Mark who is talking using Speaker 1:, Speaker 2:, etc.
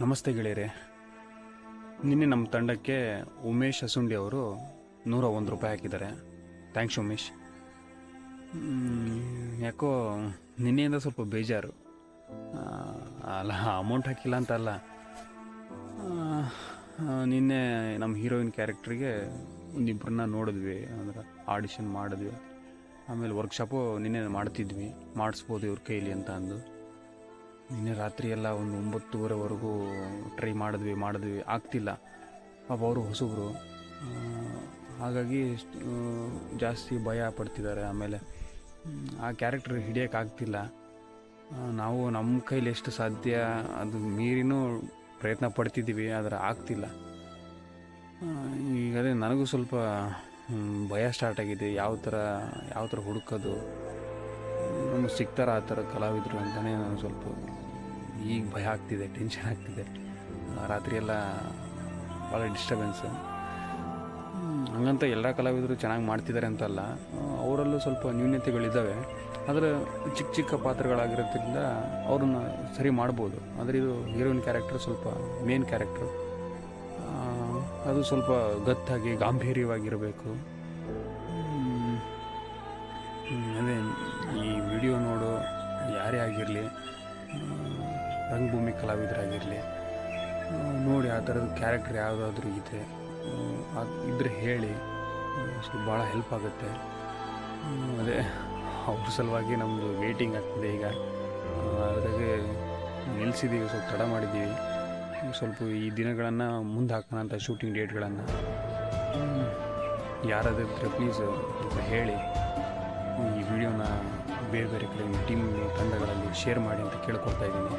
Speaker 1: ನಮಸ್ತೆ ಗೆಳೆಯರೆ. ನಿನ್ನೆ ನಮ್ಮ ತಂಡಕ್ಕೆ ಉಮೇಶ್ ಹಸುಂಡಿ ಅವರು ನೂರ ಒಂದು ರೂಪಾಯಿ ಹಾಕಿದ್ದಾರೆ. ಥ್ಯಾಂಕ್ಸ್ ಉಮೇಶ್. ಯಾಕೋ ನಿನ್ನೆಯಿಂದ ಸ್ವಲ್ಪ ಬೇಜಾರು. ಅಲ್ಲ ಅಮೌಂಟ್ ಹಾಕಿಲ್ಲ ಅಂತ ಅಲ್ಲ. ನಿನ್ನೆ ನಮ್ಮ ಹೀರೋಯಿನ್ ಕ್ಯಾರೆಕ್ಟ್ರಿಗೆ ಒಂದಿಬ್ಬರನ್ನ ನೋಡಿದ್ವಿ, ಅಂದ್ರೆ ಆಡಿಷನ್ ಮಾಡಿದ್ವಿ. ಆಮೇಲೆ ವರ್ಕ್ಶಾಪು ನಿನ್ನೆ ಮಾಡ್ತಿದ್ವಿ. ಮಾಡಿಸ್ಬೋದು ಇವ್ರ ಕೈಲಿ ಅಂತ ಅಂದು. ನಿನ್ನೆ ರಾತ್ರಿ ಎಲ್ಲ ಒಂದು ಒಂಬತ್ತುವರೆವರೆಗೂ ಟ್ರೈ ಮಾಡಿದ್ವಿ ಮಾಡಿದ್ವಿ. ಆಗ್ತಿಲ್ಲ. ಪಾಪ ಅವರು ಹೊಸಬರು. ಹಾಗಾಗಿ ಜಾಸ್ತಿ ಭಯ ಪಡ್ತಿದ್ದಾರೆ ಆಮೇಲೆ. ಆ ಕ್ಯಾರೆಕ್ಟರ್ ಹಿಡಿಯೋಕ್ಕಾಗ್ತಿಲ್ಲ ನಾವು ನಮ್ಮ ಕೈಲಿ ಎಷ್ಟು ಸಾಧ್ಯ ಅದು ಮೀರಿನೂ ಪ್ರಯತ್ನ ಪಡ್ತಿದ್ದೀವಿ, ಆದರೆ ಆಗ್ತಿಲ್ಲ. ಈಗ ಅದೇ ನನಗೂ ಸ್ವಲ್ಪ ಭಯ ಸ್ಟಾರ್ಟ್ ಆಗಿದೆ. ಯಾವ ಥರ ಯಾವ ಥರ ಹುಡುಕೋದು. ನಮಗೆ ಸಿಗ್ತಾರ ಆ ಥರ ಕಲಾವಿದರು ಅಂತಲೇ ನಾನು ಸ್ವಲ್ಪ ಈಗ ಭಯ ಆಗ್ತಿದೆ ಟೆನ್ಷನ್ ಆಗ್ತಿದೆ. ರಾತ್ರಿಯೆಲ್ಲ ಭಾಳ ಡಿಸ್ಟರ್ಬೆನ್ಸ್ ಹಂಗಂತ ಎಲ್ಲ ಕಲಾವಿದರು ಚೆನ್ನಾಗಿ ಮಾಡ್ತಿದ್ದಾರೆ ಅಂತಲ್ಲ, ಅವರಲ್ಲೂ ಸ್ವಲ್ಪ ನ್ಯೂನ್ಯತೆಗಳಿದ್ದಾವೆ ಆದರೆ ಚಿಕ್ಕ ಚಿಕ್ಕ ಪಾತ್ರಗಳಾಗಿರೋದ್ರಿಂದ ಅವ್ರನ್ನ ಸರಿ ಮಾಡ್ಬೋದು. ಆದರೆ ಇದು ಹೀರೋಯಿನ್ ಕ್ಯಾರೆಕ್ಟರ್ ಸ್ವಲ್ಪ ಮೇನ್ ಕ್ಯಾರೆಕ್ಟ್ರು ಅದು ಸ್ವಲ್ಪ ಗತ್ತಾಗಿ, ಗಾಂಭೀರ್ಯವಾಗಿರಬೇಕು. ಅದೇ ಈ ವಿಡಿಯೋ ನೋಡೋ, ಯಾರೇ ಆಗಿರಲಿ ರಂಗಭೂಮಿ ಕಲಾವಿದರಾಗಿರಲಿ ನೋಡಿ ಆ ಥರದ ಕ್ಯಾರೆಕ್ಟರ್ ಯಾವುದಾದ್ರೂ ಇದೆ ಅದು ಇದ್ರೆ ಹೇಳಿ ಅಷ್ಟು ಭಾಳ ಹೆಲ್ಪ್ ಆಗುತ್ತೆ. ಅದೇ ಅವ್ರ ಸಲುವಾಗಿ ನಮ್ಮದು ವೇಟಿಂಗ್ ಆಗ್ತಿದೆ ಈಗ. ಅದ್ರಾಗೆ ನಿಲ್ಲಿಸಿದ್ದೀವಿ ಸ್ವಲ್ಪ ತಡ ಮಾಡಿದ್ದೀವಿ ಸ್ವಲ್ಪ ಈ ದಿನಗಳನ್ನು ಮುಂದೆ ಹಾಕೋಣ ಶೂಟಿಂಗ್ ಡೇಟ್ಗಳನ್ನು ಯಾರಾದಿದ್ರೆ ಪ್ಲೀಸ್ ಸ್ವಲ್ಪ ಹೇಳಿ. ಈ ವಿಡಿಯೋನ ಬೇರೆ ಬೇರೆ ಕಡೆ ಟೀಮ್ ತಂಡಗಳಲ್ಲಿ ಶೇರ್ ಮಾಡಿ ಅಂತ ಕೇಳ್ಕೊಳ್ತಾ ಇದ್ದೀನಿ.